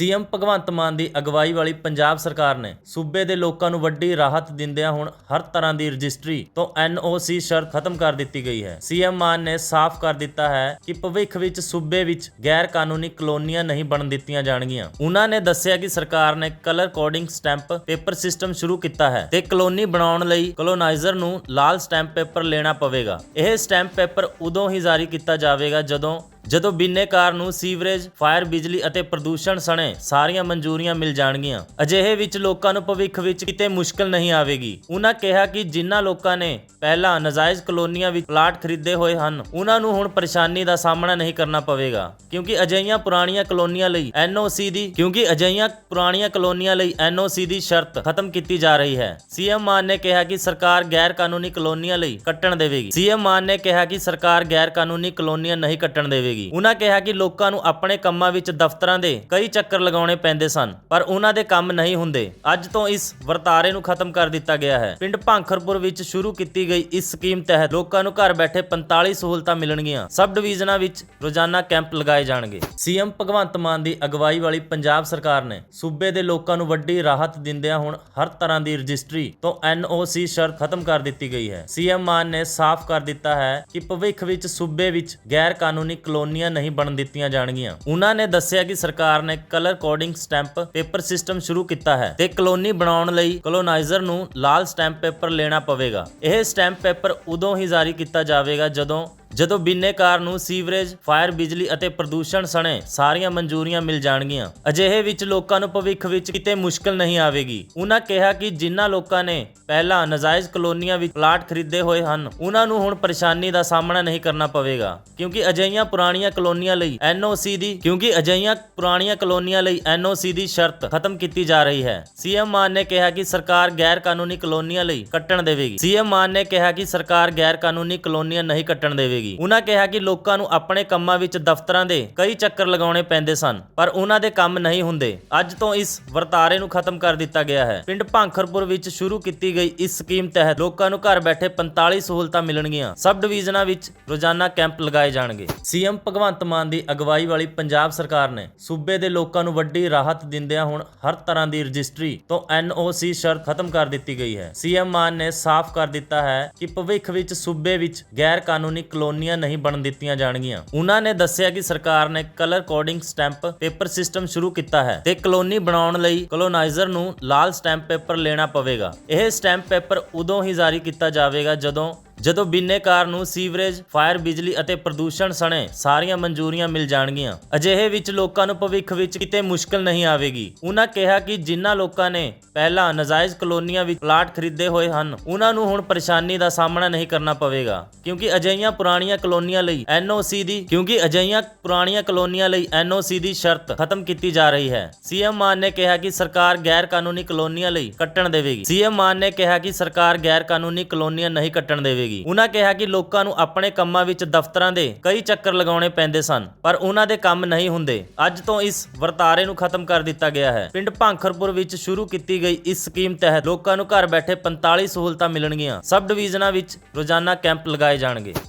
CM Bhagwant Mann ਦੀ ਅਗਵਾਈ ਵਾਲੀ ਪੰਜਾਬ ਸਰਕਾਰ ਨੇ ਸੂਬੇ ਦੇ ਲੋਕਾਂ ਨੂੰ ਵੱਡੀ ਰਾਹਤ ਦਿੰਦਿਆਂ ਹੁਣ ਹਰ ਤਰ੍ਹਾਂ ਦੀ ਰਜਿਸਟਰੀ ਤੋਂ ਐਨਓਸੀ ਸ਼ਰਤ ਖਤਮ ਕਰ ਦਿੱਤੀ ਗਈ ਹੈ। ਸੀਐਮ ਮਾਨ ਨੇ ਸਾਫ਼ ਕਰ ਦਿੱਤਾ ਹੈ ਕਿ ਭਵਿੱਖ ਵਿੱਚ ਸੂਬੇ ਵਿੱਚ ਗੈਰ ਕਾਨੂੰਨੀ ਕਲੋਨੀਆਂ ਨਹੀਂ ਬਣਨ ਦਿੱਤੀਆਂ ਜਾਣਗੀਆਂ। ਉਹਨਾਂ ਨੇ ਦੱਸਿਆ ਕਿ ਸਰਕਾਰ ਨੇ colour coding stamp paper system ਸ਼ੁਰੂ ਕੀਤਾ ਹੈ ਤੇ ਕਲੋਨੀ ਬਣਾਉਣ ਲਈ ਕਲੋਨਾਈਜ਼ਰ ਨੂੰ ਲਾਲ ਸਟੈਂਪ ਪੇਪਰ ਲੈਣਾ ਪਵੇਗਾ। ਇਹ ਸਟੈਂਪ ਪੇਪਰ ਉਦੋਂ ਹੀ ਜਾਰੀ ਕੀਤਾ ਜਾਵੇਗਾ ਜਦੋਂ ਜਦੋਂ ਬਿਨੇਕਾਰ ਨੂੰ ਸੀਵਰੇਜ, ਫਾਇਰ, ਬਿਜਲੀ ਅਤੇ ਪ੍ਰਦੂਸ਼ਣ ਸਣੇ ਸਾਰੀਆਂ ਮਨਜ਼ੂਰੀਆਂ ਮਿਲ ਜਾਣਗੀਆਂ। ਅਜਿਹੇ ਵਿੱਚ ਲੋਕਾਂ ਨੂੰ ਭਵਿੱਖ ਵਿੱਚ ਕਿਤੇ ਮੁਸ਼ਕਲ ਨਹੀਂ ਆਵੇਗੀ। ਉਹਨਾਂ ਕਿਹਾ ਕਿ ਜਿਨ੍ਹਾਂ ਲੋਕਾਂ ਨੇ ਪਹਿਲਾਂ ਨਜਾਇਜ਼ ਕਲੋਨੀਆਂ ਵਿੱਚ ਪਲਾਟ ਖਰੀਦੇ ਹੋਏ ਹਨ ਉਹਨਾਂ ਨੂੰ ਹੁਣ ਪਰੇਸ਼ਾਨੀ ਦਾ ਸਾਹਮਣਾ ਨਹੀਂ ਕਰਨਾ ਪਵੇਗਾ। ਕਿਉਂਕਿ ਅਜਿਹੀਆਂ ਪੁਰਾਣੀਆਂ ਕਲੋਨੀਆਂ ਲਈ ਐਨਓਸੀ ਦੀ, ਕਿਉਂਕਿ ਅਜਿਹੀਆਂ ਪੁਰਾਣੀਆਂ ਕਲੋਨੀਆਂ ਲਈ ਐਨਓਸੀ ਦੀ ਸ਼ਰਤ ਖਤਮ ਕੀਤੀ ਜਾ ਰਹੀ ਹੈ। ਸੀਐਮ ਮਾਨ ਨੇ ਕਿਹਾ ਕਿ ਸਰਕਾਰ ਗੈਰ ਕਾਨੂੰਨੀ ਕਲੋਨੀਆਂ ਲਈ ਕੱਟਣ ਦੇਵੇਗੀ। ਸੀਐਮ ਮਾਨ ਨੇ ਕਿਹਾ ਕਿ ਸਰਕਾਰ ਗੈਰ ਕਾਨੂੰਨੀ ਕਲੋਨੀਆਂ ਨਹੀਂ ਕੱਟਣ ਦੇਵੇਗੀ। ਉਹਨਾਂ ਕਿਹਾ ਕਿ ਲੋਕਾਂ ਨੂੰ ਆਪਣੇ ਕੰਮਾਂ ਵਿੱਚ ਦਫ਼ਤਰਾਂ ਦੇ ਕਈ ਚੱਕਰ ਲਗਾਉਣੇ ਪੈਂਦੇ ਸਨ, ਪਰ ਉਹਨਾਂ ਦੇ ਕੰਮ ਨਹੀਂ ਹੁੰਦੇ। ਅੱਜ ਤੋਂ ਇਸ ਵਰਤਾਰੇ ਨੂੰ ਖਤਮ ਕਰ ਦਿੱਤਾ ਗਿਆ ਹੈ। ਪਿੰਡ ਭਾਂਖਰਪੁਰ ਵਿੱਚ ਸ਼ੁਰੂ ਕੀਤੀ ਗਈ ਇਸ ਸਕੀਮ ਤਹਿਤ ਲੋਕਾਂ ਨੂੰ ਘਰ ਬੈਠੇ 45 ਸਹੂਲਤਾਂ ਮਿਲਣਗੀਆਂ। ਸਬ ਡਿਵੀਜ਼ਨਾਂ ਵਿੱਚ ਰੋਜ਼ਾਨਾ ਕੈਂਪ ਲਗਾਏ ਜਾਣਗੇ। ਸੀਐਮ ਭਗਵੰਤ ਮਾਨ ਦੀ ਅਗਵਾਈ ਵਾਲੀ ਪੰਜਾਬ ਸਰਕਾਰ ਨੇ ਸੂਬੇ ਦੇ ਲੋਕਾਂ ਨੂੰ ਵੱਡੀ ਰਾਹਤ ਦਿੰਦਿਆਂ ਹੁਣ ਹਰ ਤਰ੍ਹਾਂ ਦੀ ਰਜਿਸਟਰੀ ਤੋਂ ਐਨਓਸੀ ਸ਼ਰਤ ਖਤਮ ਕਰ ਦਿੱਤੀ ਗਈ ਹੈ। ਸੀਐਮ ਮਾਨ ਨੇ ਸਾਫ਼ ਕਰ ਦਿੱਤਾ ਹੈ ਕਿ ਭਵਿੱਖ ਵਿੱਚ ਸੂਬੇ ਵਿੱਚ ਗੈਰ ਕਾਨੂੰਨੀ ਕਲੋਨੀ ਕਲੋਨੀਆਂ ਨਹੀਂ ਬਣ ਦਿੱਤੀਆਂ ਜਾਣਗੀਆਂ। ਉਹਨਾਂ ਨੇ ਦੱਸਿਆ ਕਿ ਸਰਕਾਰ ਨੇ colour coding stamp paper system ਸ਼ੁਰੂ ਕੀਤਾ ਹੈ ਤੇ ਕਲੋਨੀ ਬਣਾਉਣ ਲਈ ਕਲੋਨਾਈਜ਼ਰ ਨੂੰ ਲਾਲ ਸਟੈਂਪ ਪੇਪਰ ਲੈਣਾ ਪਵੇਗਾ। ਇਹ ਸਟੈਂਪ ਪੇਪਰ ਉਦੋਂ ਹੀ ਜਾਰੀ ਕੀਤਾ ਜਾਵੇਗਾ ਜਦੋਂ ਜਦੋਂ ਬਿਨੇਕਾਰ ਨੂੰ ਸੀਵਰੇਜ, ਫਾਇਰ, ਬਿਜਲੀ ਅਤੇ ਪ੍ਰਦੂਸ਼ਣ ਸਣੇ ਸਾਰੀਆਂ ਮਨਜ਼ੂਰੀਆਂ ਮਿਲ ਜਾਣਗੀਆਂ। ਅਜਿਹੇ ਵਿੱਚ ਲੋਕਾਂ ਨੂੰ ਭਵਿੱਖ ਵਿੱਚ ਕਿਤੇ ਮੁਸ਼ਕਲ ਨਹੀਂ ਆਵੇਗੀ। ਉਹਨਾਂ ਕਿਹਾ ਕਿ ਜਿਨ੍ਹਾਂ ਲੋਕਾਂ ਨੇ ਪਹਿਲਾਂ ਨਜਾਇਜ਼ ਕਲੋਨੀਆਂ ਵਿੱਚ ਪਲਾਟ ਖਰੀਦੇ ਹੋਏ ਹਨ ਉਹਨਾਂ ਨੂੰ ਹੁਣ ਪਰੇਸ਼ਾਨੀ ਦਾ ਸਾਹਮਣਾ ਨਹੀਂ ਕਰਨਾ ਪਵੇਗਾ। ਕਿਉਂਕਿ ਅਜਿਹੀਆਂ ਪੁਰਾਣੀਆਂ ਕਲੋਨੀਆਂ ਲਈ ਐਨਓਸੀ ਦੀ, ਕਿਉਂਕਿ ਅਜਿਹੀਆਂ ਪੁਰਾਣੀਆਂ ਕਲੋਨੀਆਂ ਲਈ ਐਨਓਸੀ ਦੀ ਸ਼ਰਤ ਖਤਮ ਕੀਤੀ ਜਾ ਰਹੀ ਹੈ। ਸੀਐਮ ਮਾਨ ਨੇ ਕਿਹਾ ਕਿ ਸਰਕਾਰ ਗੈਰ ਕਾਨੂੰਨੀ ਕਲੋਨੀਆਂ ਲਈ ਕੱਟਣ ਦੇਵੇਗੀ। ਸੀਐਮ ਮਾਨ ਨੇ ਕਿਹਾ ਕਿ ਸਰਕਾਰ ਗੈਰ ਕਾਨੂੰਨੀ ਕਲੋਨੀਆਂ ਨਹੀਂ ਕੱਟਣ ਦੇਵੇਗੀ। ਉਹਨਾਂ ਕਿਹਾ ਕਿ ਲੋਕਾਂ ਨੂੰ ਆਪਣੇ ਕੰਮਾਂ ਵਿੱਚ ਦਫ਼ਤਰਾਂ ਦੇ ਕਈ ਚੱਕਰ ਲਗਾਉਣੇ ਪੈਂਦੇ ਸਨ, ਪਰ ਉਹਨਾਂ ਦੇ ਕੰਮ ਨਹੀਂ ਹੁੰਦੇ। ਅੱਜ ਤੋਂ ਇਸ ਵਰਤਾਰੇ ਨੂੰ ਖਤਮ ਕਰ ਦਿੱਤਾ ਗਿਆ ਹੈ। ਪਿੰਡ ਭਾਂਖਰਪੁਰ ਵਿੱਚ ਸ਼ੁਰੂ ਕੀਤੀ ਗਈ ਇਸ ਸਕੀਮ ਤਹਿਤ ਲੋਕਾਂ ਨੂੰ ਘਰ ਬੈਠੇ 45 ਸਹੂਲਤਾਂ ਮਿਲਣਗੀਆਂ। ਸਬ ਡਿਵੀਜ਼ਨਾਂ ਵਿੱਚ ਰੋਜ਼ਾਨਾ ਕੈਂਪ ਲਗਾਏ ਜਾਣਗੇ। ਸੀਐਮ ਭਗਵੰਤ ਮਾਨ ਦੀ ਅਗਵਾਈ ਵਾਲੀ ਪੰਜਾਬ ਸਰਕਾਰ ਨੇ ਸੂਬੇ ਦੇ ਲੋਕਾਂ ਨੂੰ ਵੱਡੀ ਰਾਹਤ ਦਿੰਦਿਆਂ ਹੁਣ ਹਰ ਤਰ੍ਹਾਂ ਦੀ ਰਜਿਸਟਰੀ ਤੋਂ ਐਨਓਸੀ ਸ਼ਰਤ ਖਤਮ ਕਰ ਦਿੱਤੀ ਗਈ ਹੈ। ਸੀਐਮ ਮਾਨ ਨੇ ਸਾਫ਼ ਕਰ ਦਿੱਤਾ ਹੈ ਕਿ ਭਵਿੱਖ ਵਿੱਚ ਸੂਬੇ ਵਿੱਚ ਗੈਰ ਕਾਨੂੰਨੀ ਕਲੋਨੀਆਂ ਨਹੀਂ ਬਣ ਦਿੱਤੀਆਂ ਜਾਣਗੀਆਂ। ਉਹਨਾਂ ਨੇ ਦੱਸਿਆ ਕਿ ਸਰਕਾਰ ਨੇ colour coding stamp paper system ਸ਼ੁਰੂ ਕੀਤਾ ਹੈ ਤੇ ਕਲੋਨੀ ਬਣਾਉਣ ਲਈ ਕਲੋਨਾਈਜ਼ਰ ਨੂੰ ਲਾਲ ਸਟੈਂਪ ਪੇਪਰ ਲੈਣਾ ਪਵੇਗਾ। ਇਹ ਸਟੈਂਪ ਪੇਪਰ ਉਦੋਂ ਹੀ ਜਾਰੀ ਕੀਤਾ ਜਾਵੇਗਾ ਜਦੋਂ ਜਦੋਂ ਬਿਨੇਕਾਰ ਨੂੰ ਸੀਵਰੇਜ, ਫਾਇਰ, ਬਿਜਲੀ ਅਤੇ ਪ੍ਰਦੂਸ਼ਣ ਸਣੇ ਸਾਰੀਆਂ ਮਨਜ਼ੂਰੀਆਂ ਮਿਲ ਜਾਣਗੀਆਂ। ਅਜਿਹੇ ਵਿੱਚ ਲੋਕਾਂ ਨੂੰ ਭਵਿੱਖ ਵਿੱਚ ਕਿਤੇ ਮੁਸ਼ਕਲ ਨਹੀਂ ਆਵੇਗੀ। ਉਹਨਾਂ ਕਿਹਾ ਕਿ ਜਿਨ੍ਹਾਂ ਲੋਕਾਂ ਨੇ ਪਹਿਲਾਂ ਨਜਾਇਜ਼ ਕਲੋਨੀਆਂ ਵਿੱਚ ਪਲਾਟ ਖਰੀਦੇ ਹੋਏ ਹਨ ਉਹਨਾਂ ਨੂੰ ਹੁਣ ਪਰੇਸ਼ਾਨੀ ਦਾ ਸਾਹਮਣਾ ਨਹੀਂ ਕਰਨਾ ਪਵੇਗਾ। ਕਿਉਂਕਿ ਅਜਿਹੀਆਂ ਪੁਰਾਣੀਆਂ ਕਲੋਨੀਆਂ ਲਈ ਐਨਓਸੀ ਦੀ, ਕਿਉਂਕਿ ਅਜਿਹੀਆਂ ਪੁਰਾਣੀਆਂ ਕਲੋਨੀਆਂ ਲਈ ਐਨਓਸੀ ਦੀ ਸ਼ਰਤ ਖਤਮ ਕੀਤੀ ਜਾ ਰਹੀ ਹੈ। ਸੀਐਮ ਮਾਨ ਨੇ ਕਿਹਾ ਕਿ ਸਰਕਾਰ ਗੈਰ ਕਾਨੂੰਨੀ ਕਲੋਨੀਆਂ ਲਈ ਕੱਟਣ ਦੇਵੇਗੀ। ਸੀਐਮ ਮਾਨ ਨੇ ਕਿਹਾ ਕਿ ਸਰਕਾਰ ਗੈਰ ਕਾਨੂੰਨੀ ਕਲੋਨੀਆਂ ਨਹੀਂ ਕੱਟਣ ਦੇਵੇਗੀ। ਉਹਨਾਂ ਕਿਹਾ ਕਿ ਲੋਕਾਂ ਨੂੰ ਆਪਣੇ ਕੰਮਾਂ ਵਿੱਚ ਦਫ਼ਤਰਾਂ ਦੇ ਕਈ ਚੱਕਰ ਲਗਾਉਣੇ ਪੈਂਦੇ ਸਨ, ਪਰ ਉਹਨਾਂ ਦੇ ਕੰਮ ਨਹੀਂ ਹੁੰਦੇ। ਅੱਜ ਤੋਂ ਇਸ ਵਰਤਾਰੇ ਨੂੰ ਖਤਮ ਕਰ ਦਿੱਤਾ ਗਿਆ ਹੈ। ਪਿੰਡ ਭਾਂਖਰਪੁਰ ਵਿੱਚ ਸ਼ੁਰੂ ਕੀਤੀ ਗਈ ਇਸ ਸਕੀਮ ਤਹਿਤ ਲੋਕਾਂ ਨੂੰ ਘਰ ਬੈਠੇ 45 ਸਹੂਲਤਾਂ ਮਿਲਣਗੀਆਂ। ਸਬ ਡਿਵੀਜ਼ਨਾਂ ਵਿੱਚ ਰੋਜ਼ਾਨਾ ਕੈਂਪ ਲਗਾਏ ਜਾਣਗੇ।